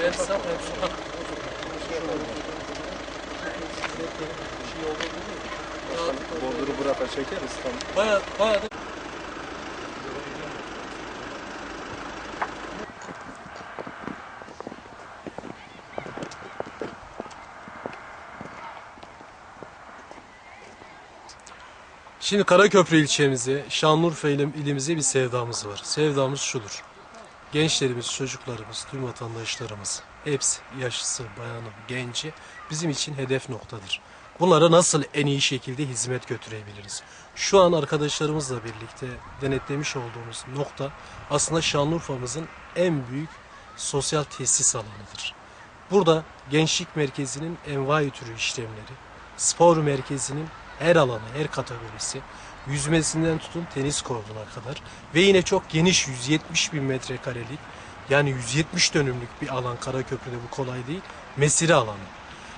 Hem sap hem Borduru bırakan şeker İstanbul. Baya baya da Şimdi Karaköprü ilçemizi, Şanlıurfa ilimize bir sevdamız var. Sevdamız şudur. Gençlerimiz, çocuklarımız, tüm vatandaşlarımız, hepsi yaşlısı, bayanı, genci bizim için hedef noktadır. Bunlara nasıl en iyi şekilde hizmet götürebiliriz? Şu an arkadaşlarımızla birlikte denetlemiş olduğumuz nokta aslında Şanlıurfa'mızın en büyük sosyal tesis alanıdır. Burada gençlik merkezinin envai türü işlemleri, spor merkezinin her alanı, her kategorisi, yüzmesinden tutun tenis kortuna kadar ve yine çok geniş 170 bin metrekarelik yani 170 dönümlük bir alan Karaköprü'de bu kolay değil, mesire alanı.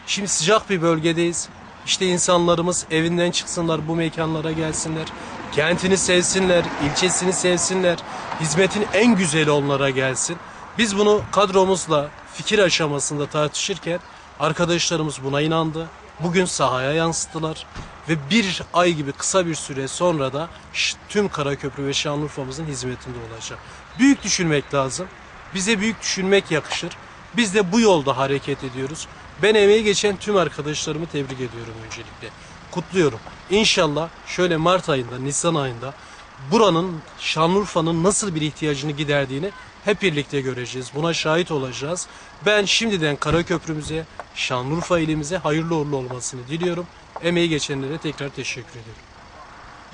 Şimdi sıcak bir bölgedeyiz. İşte insanlarımız evinden çıksınlar, bu mekanlara gelsinler. Kentini sevsinler, ilçesini sevsinler. Hizmetin en güzeli onlara gelsin. Biz bunu kadromuzla fikir aşamasında tartışırken arkadaşlarımız buna inandı. Bugün sahaya yansıttılar ve bir ay gibi kısa bir süre sonra da tüm Karaköprü ve Şanlıurfa'mızın hizmetinde olacak. Büyük düşünmek lazım. Bize büyük düşünmek yakışır. Biz de bu yolda hareket ediyoruz. Ben emeği geçen tüm arkadaşlarımı tebrik ediyorum öncelikle. Kutluyorum. İnşallah şöyle Mart ayında, Nisan ayında buranın Şanlıurfa'nın nasıl bir ihtiyacını giderdiğini hep birlikte göreceğiz. Buna şahit olacağız. Ben şimdiden Karaköprümüze, Şanlıurfa ilimize hayırlı uğurlu olmasını diliyorum. Emeği geçenlere tekrar teşekkür ediyorum.